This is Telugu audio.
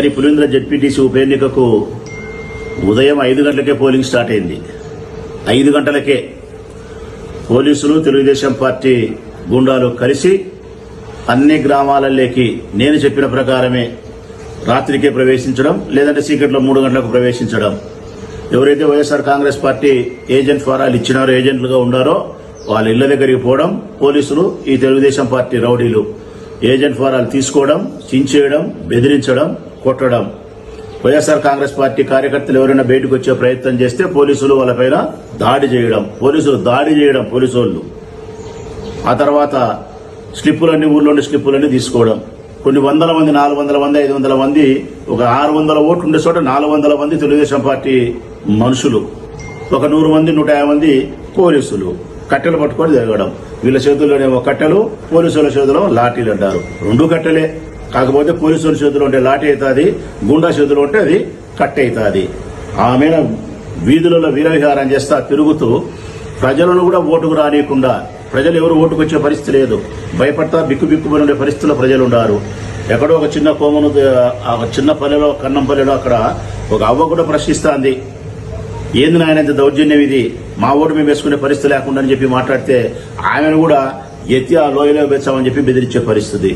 కానీ పులింద్ర జడ్పీటీసీ ఉప ఎన్నికకు ఉదయం ఐదు గంటలకే పోలింగ్ స్టార్ట్ అయింది. ఐదు గంటలకే పోలీసులు తెలుగుదేశం పార్టీ గుండాలు కలిసి అన్ని గ్రామాలలోకి నేను చెప్పిన ప్రకారమే రాత్రికే ప్రవేశించడం లేదంటే సీక్రెట్లో మూడు గంటలకు ప్రవేశించడం. ఎవరైతే వైఎస్ఆర్ కాంగ్రెస్ పార్టీ ఏజెంట్ ఫారాలు ఇచ్చినారో ఏజెంట్లుగా ఉండారో వాళ్ళ ఇళ్ళ దగ్గరికి పోవడం పోలీసులు ఈ తెలుగుదేశం పార్టీ రౌడీలు ఏజెంట్ ఫారాలు తీసుకోవడం చించేయడం బెదిరించడం కొట్టడం. వైఎస్ఆర్ కాంగ్రెస్ పార్టీ కార్యకర్తలు ఎవరైనా బయటకు వచ్చే ప్రయత్నం చేస్తే పోలీసులు వాళ్ళపైన దాడి చేయడం. పోలీసులు దాడి చేయడం పోలీసు ఆ తర్వాత స్లిప్పులన్నీ ఊళ్ళోని స్లిప్పులన్నీ తీసుకోవడం. కొన్ని వందల మంది నాలుగు వందల మంది ఐదు వందల మంది ఒక ఆరు వందల ఓట్లు ఉండే చోట నాలుగు వందల మంది తెలుగుదేశం పార్టీ మనుషులు. ఒక నూరు మంది నూట యాభై మంది పోలీసులు. కట్టెలు పట్టుకొని తిరగడం. వీళ్ళ చేతుల్లోనేమో కట్టెలు పోలీసుల చేతిలో లాఠీలు అంటారు. రెండు కట్టెలే. కాకపోతే పోలీసుల చేతిలో ఉంటే లాఠీ అవుతుంది గుండా చేతిలో ఉంటే అది కట్ అవుతుంది. ఆమె వీధులలో వీరవిహారం చేస్తా తిరుగుతూ ప్రజలను కూడా ఓటుకు రానియకుండా ప్రజలు ఎవరు ఓటుకు వచ్చే పరిస్థితి లేదు. భయపడతా బిక్కు బిక్కుమని ఉండే పరిస్థితుల్లో ప్రజలు ఉన్నారు ఎక్కడో ఒక చిన్న కోమను ఆ చిన్న పల్లెలో కన్నం పల్లెలో అక్కడ ఒక అవ్వ కూడా ప్రశ్నిస్తాంది. ఏంది నాయన ఇంత దౌర్జన్యం ఇది? మా ఓటు మేము వేసుకునే పరిస్థితి లేకుండా అని చెప్పి మాట్లాడితే ఆమెను కూడా ఎత్తి ఆ లోయలో వేసామని చెప్పి బెదిరించే పరిస్థితి.